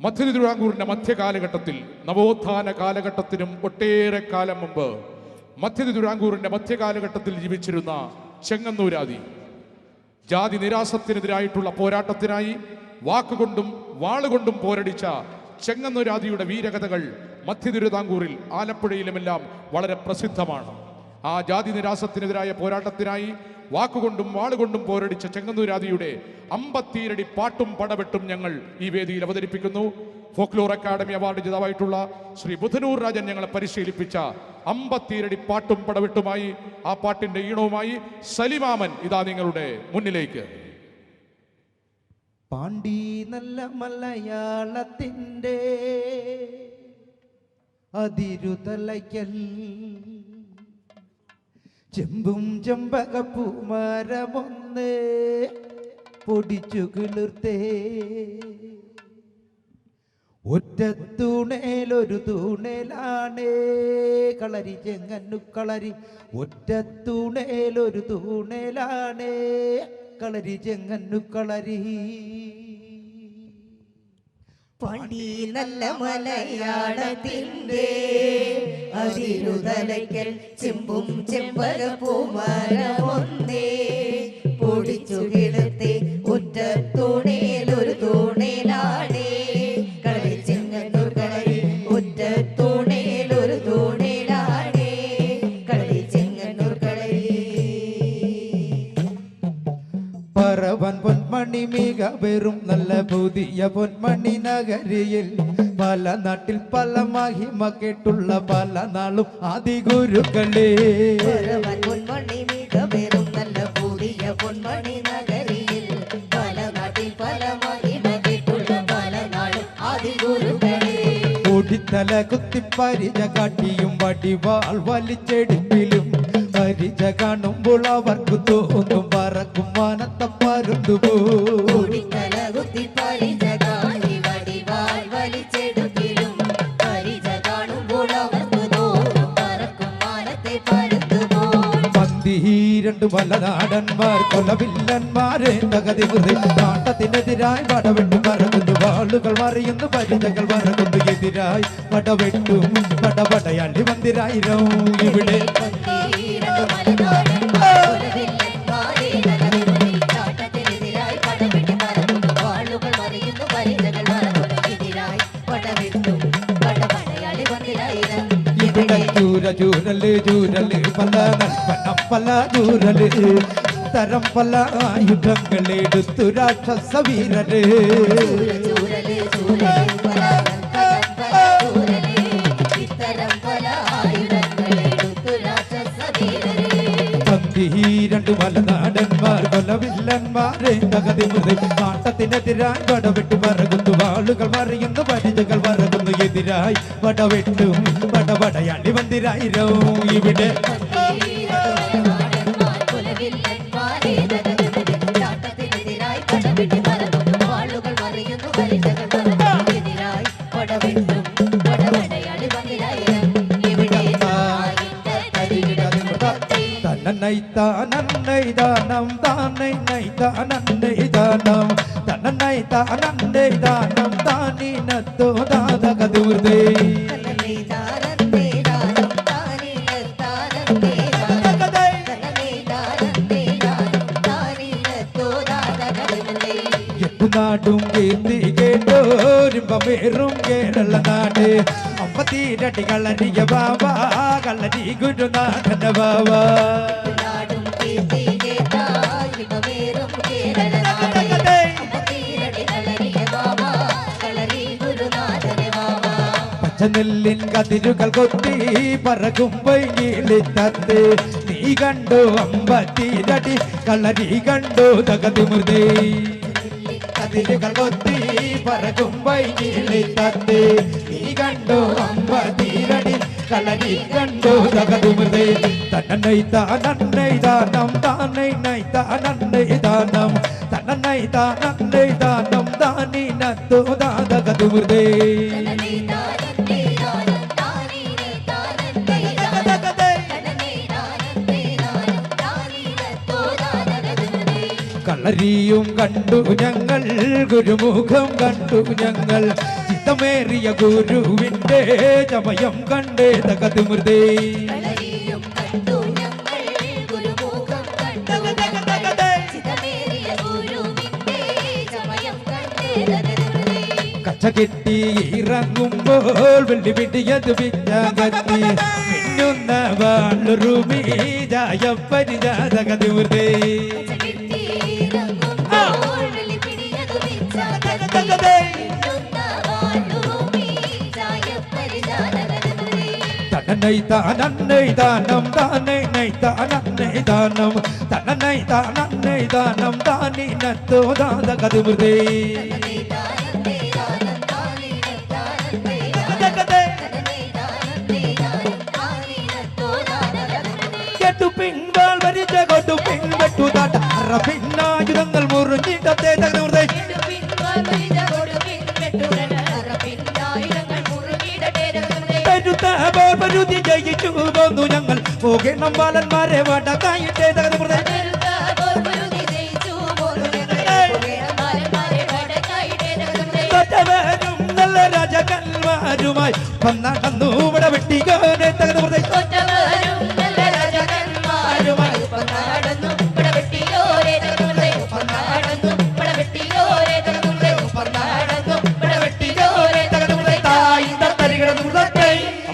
മധ്യ മധ്യകാലഘട്ടത്തിൽ നവോത്ഥാന കാലഘട്ടത്തിനും ഒട്ടേറെ കാലം മുമ്പ് മധ്യ മധ്യകാലഘട്ടത്തിൽ ജീവിച്ചിരുന്ന ചെങ്ങന്നൂരാതി ജാതി നിരാസത്തിനെതിരായിട്ടുള്ള പോരാട്ടത്തിനായി വാക്കുകൊണ്ടും വാളുകൊണ്ടും പോരടിച്ച ചെങ്ങന്നൂരാതിയുടെ വീരകഥകൾ മധ്യ തിരുവിതാംകൂറിൽ ആലപ്പുഴയിലുമെല്ലാം വളരെ പ്രസിദ്ധമാണ്. ആ ജാതി നിരാസത്തിനെതിരായ പോരാട്ടത്തിനായി വാക്കുകൊണ്ടും വാളുകൊണ്ടും പോരടിച്ച ചെങ്ങന്നൂരാതിയുടെ അമ്പത്തിയിരടി പാട്ടും പടവെട്ടും ഞങ്ങൾ ഈ വേദിയിൽ അവതരിപ്പിക്കുന്നു. ഫോക്ലോർ അക്കാദമി അവാർഡ് ജേതാവായിട്ടുള്ള ശ്രീ ബുധനൂർ രാജൻ ഞങ്ങളെ പരിശീലിപ്പിച്ച അമ്പത്തിയിരടി പാട്ടും പടവെട്ടുമായി ആ പാട്ടിന്റെ ഈണവുമായി സലിമാമൻ ഇതാ നിങ്ങളുടെ മുന്നിലേക്ക്. പാണ്ടി നല്ല മലയാളത്തിന്റെ അതിരുതലയ്ക്കൽ ചെമ്പും ചെമ്പകപ്പൂമരമൊന്ന് പൊടിച്ചു കിളിർത്തേ. ഒറ്റ തൂണേലൊരു തൂണേലാണ് കളരി ചെങ്ങന്നു കളരി. ഒറ്റ തൂണേലൊരു തൂണേലാണ് കളരി ചെങ്ങന്നു കളരി. പണ്ടി നല്ല മലയാളത്തിന്റെ അതിരുതലയ്ക്കൽ ചെമ്പും ചെമ്പക പൂമരമൊന്നേ പൊടിച്ചു കിടത്തെ ഒറ്റ തൂണേലൊരു ഒരു കളരി പറവൻ പൊന്മണി മിക വെറും നല്ല പുതിയ പൊന്മണി നഗരിയിൽ. പല നാട്ടിൽ പല മഹിമ കേട്ടുള്ള പല നാളും ആദി ഗുരുക്കളേ പൊന്മണി മിക വെറും നല്ല പുതിയ പൊന്മണി നഗരിയിൽ. പല നാട്ടിൽ പല മഹിമ കേട്ടുള്ള പല നാളും ആദിഗുരുക്കളെ ഓടിത്തല കുത്തി കാട്ടിയും വടിവാൾ വലിച്ചെടുപ്പിലും പരിച കാണുമ്പോൾ അവർക്ക് തോന്നും പറക്കും മാനത്ത പരുന്തുപോ കുടിത്തല കുത്തി പരിച കാണി വടിവാൾ വലിച്ചെടുക്കിലും പരിച കാണുമ്പോൾ അവർക്ക് തോന്നും പറക്കും മാനത്തെ പരുത്തുപോൽ പന്തി രണ്ട് മലനാടന്മാർ കൊലവില്ലന്മാരെ തകതി നാട്ടത്തിനെതിരായി വടവെട്ടു പറക്കുന്നു വാളുകൾ മറിയുന്നു പരിചകൾ മറക്കുന്നു എതിരായി പടവെട്ടും പടപടയാളി മന്ദിരായിരം? ഇവിടെ ചൂരൽ ചൂരൽ പല നൽപ്പനം പല ചൂരൽ. തരം പല ആയുധങ്ങളെടുത്തു രാക്ഷസ വീരര്. പന്തി മലനാടന്മാർ കൊലവില്ലന്മാരെ തകതി നാട്ടത്തിനെതിരായി പടവെട്ടു മറകുന്നു വാളുകൾ മറിയുന്നു പരിചകൾ മറകുന്നു എതിരായി പടവെട്ടും പടപടയാളി വന്തിരായിരോ ഇവിടെ. തന്നൈ താനന്നൈ ദാനം താനൈ നൈ താനന്നൈ ദാനം തന്നൈ താനന്നൈ ദാനം താനിനത്തോ ദാതകദൂർദേ നാടും കീർത്തി കേട്ടോരുമ്പേറും കേരള നാട് അമ്പത്തിരട്ടി കളരിയ ബാബ കളരി ഗുരുനാഥന ബാബ പച്ചനെല്ലിൻ കതിരുകൾ കൊത്തി പറകും വൈകിളിത്തത്ത്. നീ കണ്ടു അമ്പത്തിരടി കളരി കണ്ടു തകതി മൃദേ കതിരുകൾ കൊത്തി പറകും വൈകിളിത്തത്ത്. നീ കണ്ടു അമ്പത്തിരടി കളരി കണ്ടു തകതി മൃദേ തന്നൈ താനന്നൈ ദാനം താനൈ ദാനം തന്നൈ ദാനം തനനേ താനീന താനന്നേ താനം തനനേ താനീന തോദാനരദനേ കളരിയും കണ്ടു ഞങ്ങൾ ഗുരുമുഖം കണ്ടു ഞങ്ങൾ. ചിത്തമേറിയ ഗുരുവിന്റെ ചമയം കണ്ടേ തകതിമൃതേ. തകരുതേ കച്ച കെട്ടി ഇറങ്ങുമ്പോൾ വെള്ളി പിടിയത് പിറ്റാകത്തി മിന്നുന്ന വാളൊരുമീ ജായ പരിജാതകതിമൃതേ തനനൈ താനന്നൈ ദാനം താനൈ നൈ താനന്നൈ ദാനം തനനൈ താനന്നൈ ദാനം താനി നത്തോ ദാതകതിമൃതേ കെട്ടു പിൻവാൾ വരിച്ച കൊട്ടു പിൻവെട്ടു താട്ട അറ പിന്നായുധങ്ങൾ മുറിഞ്ഞിട്ടത്തെ തകർന്നേ പോകണം ബാലന്മാരെ വടക്കായിട്ടേ തകർന്നേ തൊറ്റവരും നല്ല രാജകന്മാരുമായി വന്നടന്നു